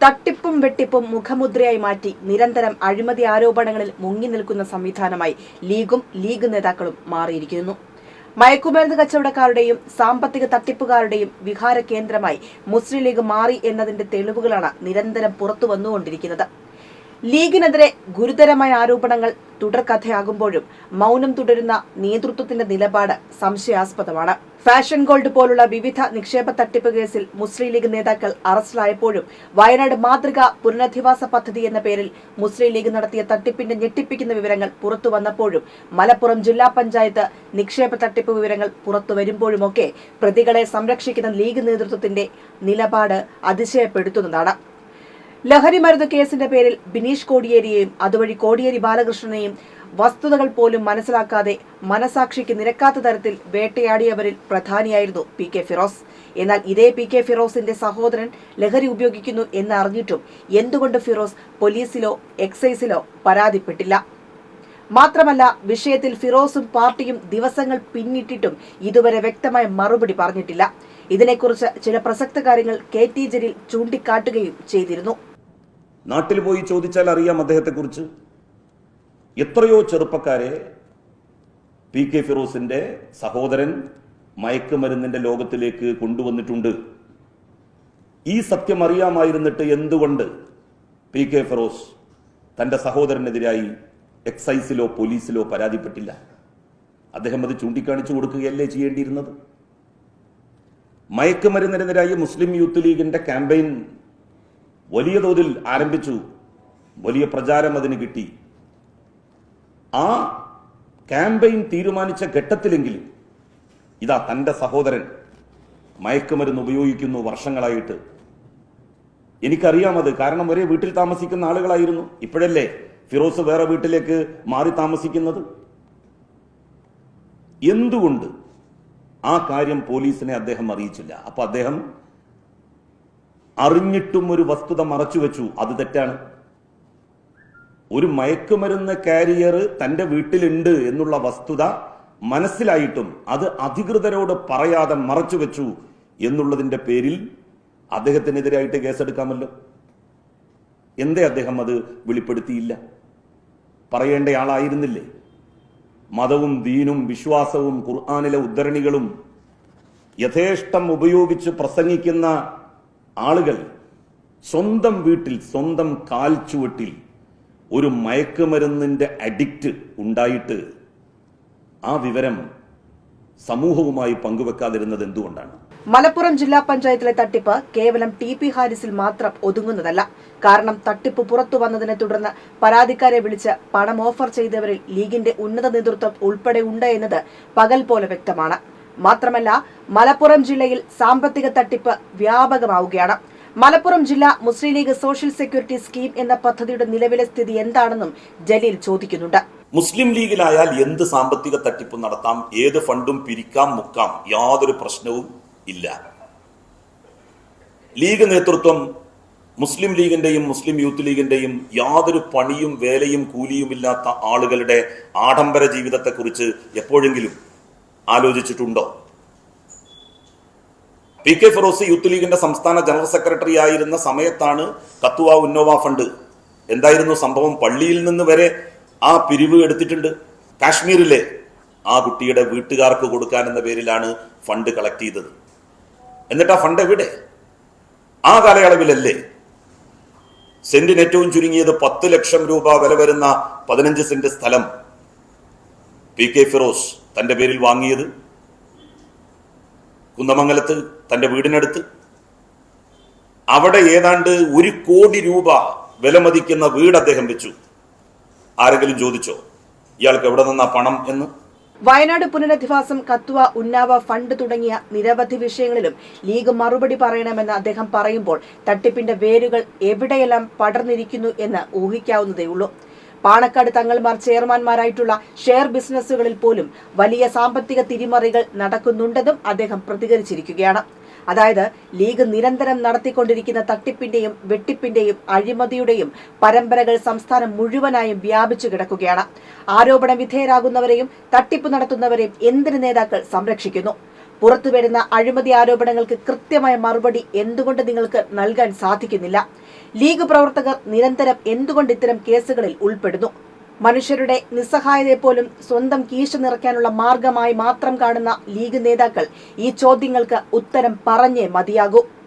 തട്ടിപ്പും വെട്ടിപ്പും മുഖമുദ്രയായി മാറ്റി നിരന്തരം അഴിമതി ആരോപണങ്ങളിൽ മുങ്ങി നിൽക്കുന്ന സംവിധാനമായി ലീഗും ലീഗ് നേതാക്കളും മാറിയിരിക്കുന്നു. മയക്കുമരുന്ന് കച്ചവടക്കാരുടെയും സാമ്പത്തിക തട്ടിപ്പുകാരുടെയും വിഹാര കേന്ദ്രമായി മുസ്ലിം ലീഗ് മാറി എന്നതിന്റെ തെളിവുകളാണ് നിരന്തരം പുറത്തു വന്നുകൊണ്ടിരിക്കുന്നത് ലീഗിനെതിരെ ഗുരുതരമായ ആരോപണങ്ങൾ തുടർക്കഥയാകുമ്പോഴും മൗനം തുടരുന്ന നേതൃത്വത്തിന്റെ നിലപാട് സംശയാസ്പദമാണ്. ഫാഷൻ ഗോൾഡ് പോലുള്ള വിവിധ നിക്ഷേപ തട്ടിപ്പ് കേസിൽ മുസ്ലിം ലീഗ് നേതാക്കൾ അറസ്റ്റിലായപ്പോഴും വയനാട് മാതൃക പുനരധിവാസ പദ്ധതി എന്ന പേരിൽ മുസ്ലിം ലീഗ് നടത്തിയ തട്ടിപ്പിന്റെ ഞെട്ടിപ്പിക്കുന്ന വിവരങ്ങൾ പുറത്തു വന്നപ്പോഴും മലപ്പുറം ജില്ലാ പഞ്ചായത്ത് നിക്ഷേപ തട്ടിപ്പ് വിവരങ്ങൾ പുറത്തു വരുമ്പോഴുമൊക്കെ പ്രതികളെ സംരക്ഷിക്കുന്ന ലീഗ് നേതൃത്വത്തിന്റെ നിലപാട് അതിശയപ്പെടുത്തുന്നതാണ്. ലഹരി മരുന്ന് കേസിന്റെ പേരിൽ ബിനീഷ് കോടിയേരിയെയും അതുവഴി കോടിയേരി ബാലകൃഷ്ണനെയും വസ്തുതകൾ പോലും മനസ്സിലാക്കാതെ മനസാക്ഷിക്ക് നിരക്കാത്ത തരത്തിൽ വേട്ടയാടിയവരിൽ പ്രധാനിയായിരുന്നു പി കെ ഫിറോസ്. എന്നാൽ ഇതേ പി കെ ഫിറോസിന്റെ സഹോദരൻ ലഹരി ഉപയോഗിക്കുന്നു എന്ന് അറിഞ്ഞിട്ടും എന്തുകൊണ്ട് ഫിറോസ് പോലീസിലോ എക്സൈസിലോ പരാതിപ്പെട്ടില്ല? മാത്രമല്ല വിഷയത്തിൽ ഫിറോസും പാർട്ടിയും ദിവസങ്ങൾ പിന്നിട്ടിട്ടും ഇതുവരെ വ്യക്തമായ മറുപടി പറഞ്ഞിട്ടില്ല. ഇതിനെക്കുറിച്ച് ചില പ്രസക്ത കാര്യങ്ങൾ കെ ടി ജലീൽ ചൂണ്ടിക്കാട്ടുകയും ചെയ്തിരുന്നു. നാട്ടിൽ പോയി ചോദിച്ചാൽ അറിയാം അദ്ദേഹത്തെക്കുറിച്ച്. എത്രയോ ചെറുപ്പക്കാരെ പി കെ ഫിറോസിന്റെ സഹോദരൻ മയക്കുമരുന്നിന്റെ ലോകത്തിലേക്ക് കൊണ്ടുവന്നിട്ടുണ്ട്. ഈ സത്യം അറിയാമായിരുന്നിട്ട് എന്തുകൊണ്ട് പി കെ ഫിറോസ് തന്റെ സഹോദരനെതിരായി എക്സൈസിലോ പോലീസിലോ പരാതിപ്പെട്ടില്ല? അദ്ദേഹം അത് ചൂണ്ടിക്കാണിച്ചു കൊടുക്കുകയല്ലേ ചെയ്യേണ്ടിയിരുന്നത്? മയക്കുമരുന്നിനെതിരായി മുസ്ലിം യൂത്ത് ലീഗിന്റെ ക്യാമ്പയിൻ വലിയ തോതിൽ ആരംഭിച്ചു. വലിയ പ്രചാരം അതിന് കിട്ടി. ആ ക്യാമ്പയിൻ തീരുമാനിച്ച ഘട്ടത്തിലെങ്കിലും ഇതാ തന്റെ സഹോദരൻ മയക്കുമരുന്ന് ഉപയോഗിക്കുന്നു വർഷങ്ങളായിട്ട്. എനിക്കറിയാമത് കാരണം ഒരേ വീട്ടിൽ താമസിക്കുന്ന ആളുകളായിരുന്നു. ഇപ്പോഴല്ലേ ഫിറോസ് വേറെ വീട്ടിലേക്ക് മാറി താമസിക്കുന്നത്? എന്തുകൊണ്ട് ആ കാര്യം പോലീസിനെ അദ്ദേഹം അറിയിച്ചില്ല? അപ്പൊ അദ്ദേഹം അറിഞ്ഞിട്ടും ഒരു വസ്തുത മറച്ചുവെച്ചു അത് തെറ്റാണ്. ഒരു മയക്കുമരുന്ന് കാരിയർ തന്റെ വീട്ടിലുണ്ട് എന്നുള്ള വസ്തുത മനസ്സിലായിട്ടും അത് അധികൃതരോട് പറയാതെ മറച്ചുവെച്ചു എന്നുള്ളതിന്റെ പേരിൽ അദ്ദേഹത്തിനെതിരായിട്ട് കേസെടുക്കാമല്ലോ. എന്തേ അദ്ദേഹം അത് വെളിപ്പെടുത്തിയില്ല? പറയേണ്ട ആളായിരുന്നില്ലേ? മതവും ദീനും വിശ്വാസവും ഖുർആാനിലെ ഉദ്ധരണികളും യഥേഷ്ടം ഉപയോഗിച്ച് പ്രസംഗിക്കുന്ന ആളുകൾ സ്വന്തം വീട്ടിൽ സ്വന്തം കാൽ ചുവട്ടിൽ ഒരു മയക്കുമരുന്നിന്റെ അഡിക്റ്റ് ഉണ്ടായിട്ട് ആ വിവരം സമൂഹവുമായി പങ്കുവെക്കാതിരുന്നത് എന്തുകൊണ്ടാണ്? മലപ്പുറം ജില്ലാ പഞ്ചായത്തിലെ തട്ടിപ്പ് കേവലം ടി പി ഹാരിസിൽ മാത്രം ഒതുങ്ങുന്നതല്ല. കാരണം തട്ടിപ്പ് പുറത്തു വന്നതിനെ തുടർന്ന് പരാതിക്കാരെ വിളിച്ച് പണം ഓഫർ ചെയ്തവരിൽ ലീഗിന്റെ ഉന്നത നേതൃത്വം ഉൾപ്പെടെ ഉണ്ട് എന്നത് പകൽ പോലെ വ്യക്തമാണ്. മാത്രമല്ല മലപ്പുറം ജില്ലയിൽ സാമ്പത്തിക തട്ടിപ്പ് വ്യാപകമാവുകയാണ്. മലപ്പുറം ജില്ല Muslim League social security scheme എന്ന പദ്ധതിയുടെ നിലവിലെ സ്ഥിതി എന്താണെന്നും ജലീൽ ചോദിക്കുന്നുണ്ട്. മുസ്ലിം ലീഗിലായാൽ എന്ത് സാമ്പത്തിക തട്ടിപ്പ് നടത്താം ഏത് ഫണ്ടും പിരിക്കാം മുക്കാം? യാതൊരു പ്രശ്നവും ഇല്ല. ലീഗ് നേതൃത്വം മുസ്ലിം ലീഗിന്റെയും മുസ്ലിം യൂത്ത് ലീഗിന്റെയും യാതൊരു പണിയും വേലയും കൂലിയുമില്ലാത്ത ആളുകളുടെ ആഡംബര ജീവിതത്തെക്കുറിച്ച് എപ്പോഴെങ്കിലും ആലോചിച്ചിട്ടുണ്ടോ? പി കെ ഫിറോസ് യൂത്ത് ലീഗിന്റെ സംസ്ഥാന ജനറൽ സെക്രട്ടറി ആയിരുന്ന സമയത്താണ് കത്തുവ ഉന്നോവ ഫണ്ട്. എന്തായിരുന്നു സംഭവം? പള്ളിയിൽ നിന്ന് വരെ ആ പിരിവ് എടുത്തിട്ടുണ്ട്. കാശ്മീരിലെ ആ കുട്ടിയുടെ വീട്ടുകാർക്ക് കൊടുക്കാൻ എന്ന പേരിലാണ് ഫണ്ട് കളക്ട് ചെയ്തത്. എന്നിട്ട് ആ ഫണ്ട് എവിടെ? ആ കാലയളവിലല്ലേ. സെന്റിന് ഏറ്റവും ചുരുങ്ങിയത് പത്ത് ലക്ഷം രൂപ വില വരുന്ന പതിനഞ്ച് സെന്റ് സ്ഥലം പി കെ ഫിറോസ് തന്റെ പേരിൽ വാങ്ങിയത്. കുന്നമംഗലത്ത് തന്റെ വീടിനടുത്ത്. അവിടെ ഏതാണ്ട് ഒരു കോടി രൂപ വിലമതിക്കുന്ന വീട് അദ്ദേഹം വെച്ചു. ആരെങ്കിലും ചോദിച്ചോ ഇയാൾക്ക് എവിടെ നിന്നാ പണം എന്ന്? വയനാട് പുനരധിവാസം കത്തുവ ഉന്നാവ ഫണ്ട് തുടങ്ങിയ നിരവധി വിഷയങ്ങളിലും ലീഗ് മറുപടി പറയണമെന്ന് അദ്ദേഹം പറയുമ്പോൾ തട്ടിപ്പിന്റെ വേരുകൾ എവിടെയെല്ലാം പടർന്നിരിക്കുന്നു എന്ന് ഊഹിക്കാവുന്നതേയുള്ളൂ. പാണക്കാട് തങ്ങൾമാർ ചെയർമാൻമാരായിട്ടുള്ള ഷെയർ ബിസിനസ്സുകളിൽ പോലും വലിയ സാമ്പത്തിക തിരിമറികൾ നടക്കുന്നുണ്ടെന്നും അദ്ദേഹം പ്രതികരിച്ചിരിക്കുകയാണ്. അതായത് ലീഗ് നിരന്തരം നടത്തിക്കൊണ്ടിരിക്കുന്ന തട്ടിപ്പിന്റെയും വെട്ടിപ്പിന്റെയും അഴിമതിയുടെയും പരമ്പരകൾ സംസ്ഥാനം മുഴുവനായും വ്യാപിച്ചു കിടക്കുകയാണ്. ആരോപണ വിധേയരാകുന്നവരെയും തട്ടിപ്പ് നടത്തുന്നവരെയും എന്തിന് നേതാക്കൾ സംരക്ഷിക്കുന്നു? പുറത്തുവരുന്ന അഴിമതി ആരോപണങ്ങൾക്ക് കൃത്യമായ മറുപടി എന്തുകൊണ്ട് നിങ്ങൾക്ക് നൽകാൻ സാധിക്കുന്നില്ല? ലീഗ് പ്രവർത്തകർ നിരന്തരം എന്തുകൊണ്ട് ഇത്തരം കേസുകളിൽ ഉൾപ്പെടുന്നു? മനുഷ്യരുടെ നിസ്സഹായതയെ പോലും സ്വന്തം കീശ നിറയ്ക്കാനുള്ള മാർഗമായി മാത്രം കാണുന്ന ലീഗ് നേതാക്കൾ ഈ ചോദ്യങ്ങൾക്ക് ഉത്തരം പറഞ്ഞേ മതിയാകൂ.